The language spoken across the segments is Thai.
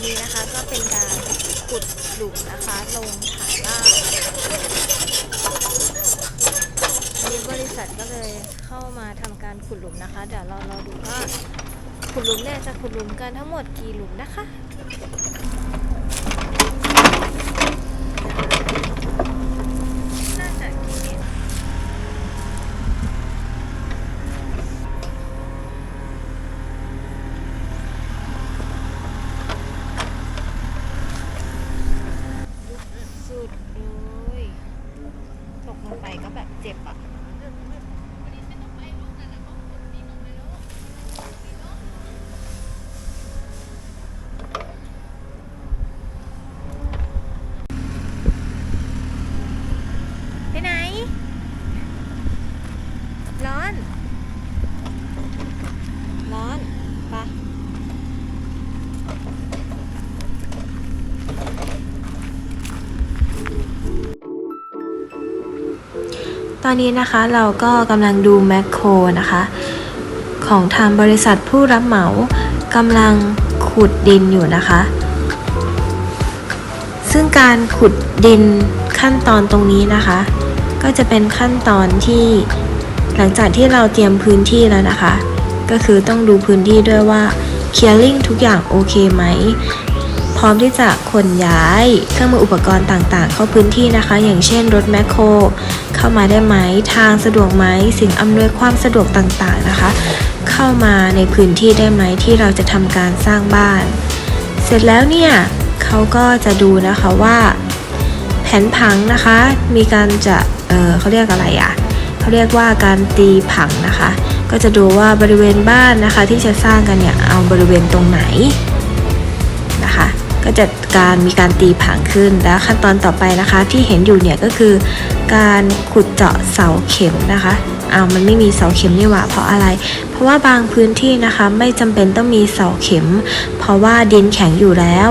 วันนี้นะคะก็เป็นการขุดหลุมนะคะลงฐานล่างวันนี้บริษัทก็เลยเข้ามาทำการขุดหลุมนะคะ เดี๋ยวเรารอดูว่าขุดหลุมเนี่ยจะขุดหลุมกันทั้งหมดกี่หลุมนะคะ อนนี้นะคะเราก็กำลังดูแมคโครนะคะ ของทางบริษัทผู้รับเหมากำลังขุดดินอยู่นะคะ ซึ่งการขุดดินขั้นตอนตรงนี้นะคะ ก็จะเป็นขั้นตอนที่หลังจากที่เราเตรียมพื้นที่แล้วนะคะ ก็คือต้องดูพื้นที่ด้วยว่า clearing ทุกอย่างโอเคไหม พร้อมที่จะขนย้าย เครื่องมืออุปกรณ์ต่างๆ เข้าพื้นที่นะคะ อย่างเช่นรถแมคโครเข้ามาได้ไหมทางสะดวกไหมสิ่งอำนวยความสะดวกต่างๆนะคะ เข้ามาในพื้นที่ได้ไหมที่เราจะทำการสร้างบ้าน เสร็จแล้วเนี่ยเขาก็จะดูนะคะว่า แผนผังนะคะ มีการจะเออเขาเรียกอะไรอะ่ะเขาเรียกว่าการตีผังนะคะ ก็จะดูว่าบริเวณบ้านนะคะ ที่จะสร้างกันเนี่ยเอาบริเวณตรงไหน ก็จะการมีการตีผังขึ้น แล้วขั้นตอนต่อไปนะคะที่เห็นอยู่เนี่ยก็คือ การขุดเจาะเสาเข็มนะคะอ้าวมันไม่มีเสาเข็มนี่หว่าเพราะอะไร เพราะว่าบางพื้นที่นะคะไม่จำเป็นต้องมีเสาเข็ม เพราะว่าดินแข็งอยู่แล้ว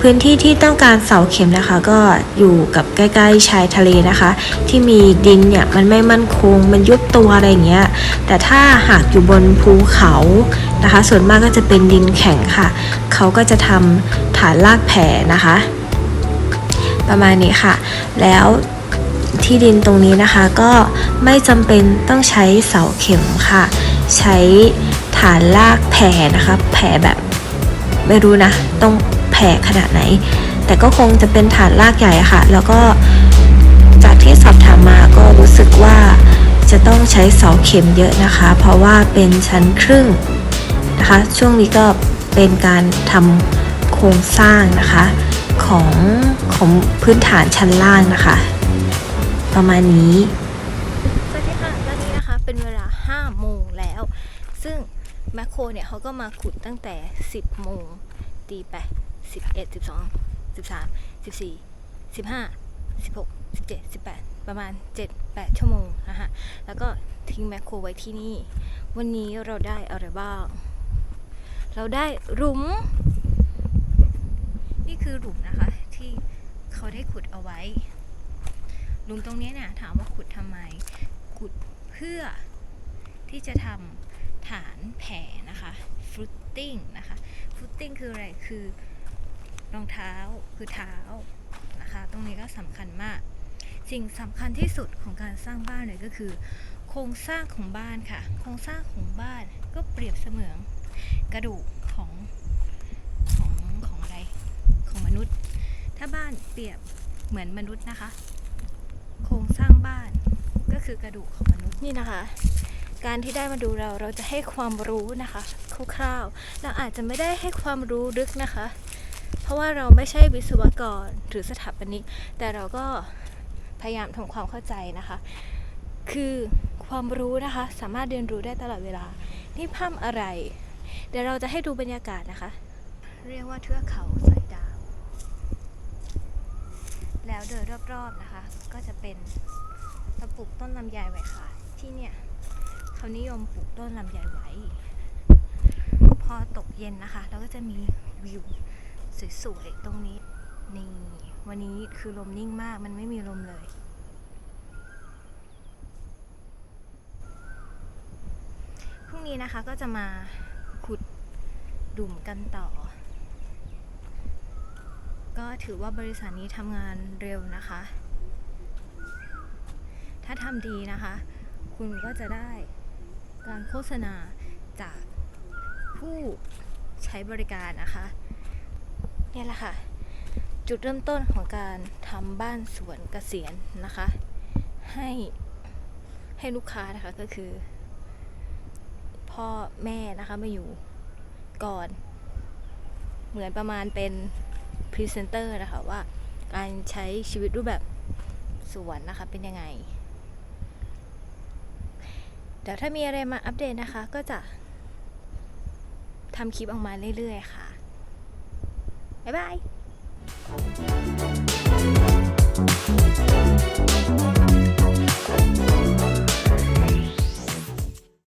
พื้นที่ที่ต้องการเสาเข็มนะคะ ก็อยู่กับใกล้ๆชายทะเลนะคะ ที่มีดินเนี่ยมันไม่มั่นคงมันยุบตัวอะไรอย่างเงี้ยแต่ถ้าหากอยู่บนภูเขา นะคะ ส่วนมากก็จะเป็นดินแข็งค่ะ เขาก็จะทำฐานลากแผ่นะคะ ประมาณนี้ค่ะ แล้วที่ดินตรงนี้นะคะก็ไม่จำเป็นต้องใช้เสาเข็มค่ะ ใช้ฐานลากแผ่นะคะแผ่แบบไม่รู้นะ ต้องแผ่ขนาดไหน แต่ก็คงจะเป็นฐานลากใหญ่ค่ะ แล้วก็จากที่สอบถามมาก็รู้สึกว่าจะต้องใช้เสาเข็มเยอะนะคะ เพราะว่าเป็นชั้นครึ่ง นะคะ ช่วงนี้ก็เป็นการทำโครงสร้างนะคะของของพื้นฐานชั้นล่างนะคะ ประมาณนี้สวัสดีค่ะตอนนี้นะคะเป็นเวลา 5 โมงแล้ว ซึ่งแมคโครเนี่ยเขาก็มาขุดตั้งแต่ 10 โมงตีไป11 12 13 14 15 16 17 18 ประมาณ 7-8 ชั่วโมงนะคะแล้วก็ทิ้งแมคโครไว้ที่นี่ วันนี้เราได้อะไรบ้าง เราได้หลุม นี่คือหลุมนะคะ ที่เขาได้ขุดเอาไว้ หลุมตรงนี้เนี่ยถามว่าขุดทำไม ขุดเพื่อที่จะทำฐานแผ่นะคะฟรุตติ้งนะคะฟรุตติ้งคืออะไรคือรองเท้าคือเท้านะคะ ตรงนี้ก็สำคัญมาก สิ่งสำคัญที่สุดของการสร้างบ้านเลยก็คือ โครงสร้างของบ้านค่ะ โครงสร้างของบ้านก็เปรียบเสมือน กระดูกของของของอะไรของมนุษย์ ถ้าบ้านเปรียบเหมือนมนุษย์นะคะ โครงสร้างบ้านก็คือกระดูกของมนุษย์นี่นะคะ การที่ได้มาดูเราเราจะให้ความรู้นะคะคร่าวๆเราอาจจะไม่ได้ให้ความรู้ลึกนะคะ เพราะว่าเราไม่ใช่วิศวกรหรือสถาปนิก แต่เราก็พยายามทำความเข้าใจนะคะ คือความรู้นะคะสามารถเรียนรู้ได้ตลอดเวลา นี่ภาพอะไร เดี๋ยวเราจะให้ดูบรรยากาศนะคะ เรียกว่าเทือกเขาสอยดาว แล้วโดยรอบๆนะคะ ก็จะเป็นเราปลูกต้นลำไยไว้ค่ะ ที่เนี่ยเขานิยมปลูกต้นลำไยไว้ พอตกเย็นนะคะ เราก็จะมีวิวสวยๆตรงนี้นี่วันนี้คือลมนิ่งมากมันไม่มีลมเลยพรุ่งนี้นะคะก็จะมา ดุ่มกันต่อ ก็ถือว่าบริษัทนี้ทำงานเร็วนะคะ ถ้าทำดีนะคะ คุณก็จะได้การโฆษณาจากผู้ใช้บริการนะคะเนี่ยแหละค่ะ จุดเริ่มต้นของการทำบ้านสวนเกษียณนะคะ ให้ให้ลูกค้านะคะก็คือ พ่อแม่นะคะมาอยู่ ก่อน เหมือนประมาณเป็นพรีเซนเตอร์นะคะว่าการใช้ชีวิตรูปแบบสวนนะคะเป็นยังไง เดี๋ยวถ้ามีอะไรมาอัปเดตนะคะ ก็จะทำคลิปออกมาเรื่อยๆค่ะ บ๊ายบาย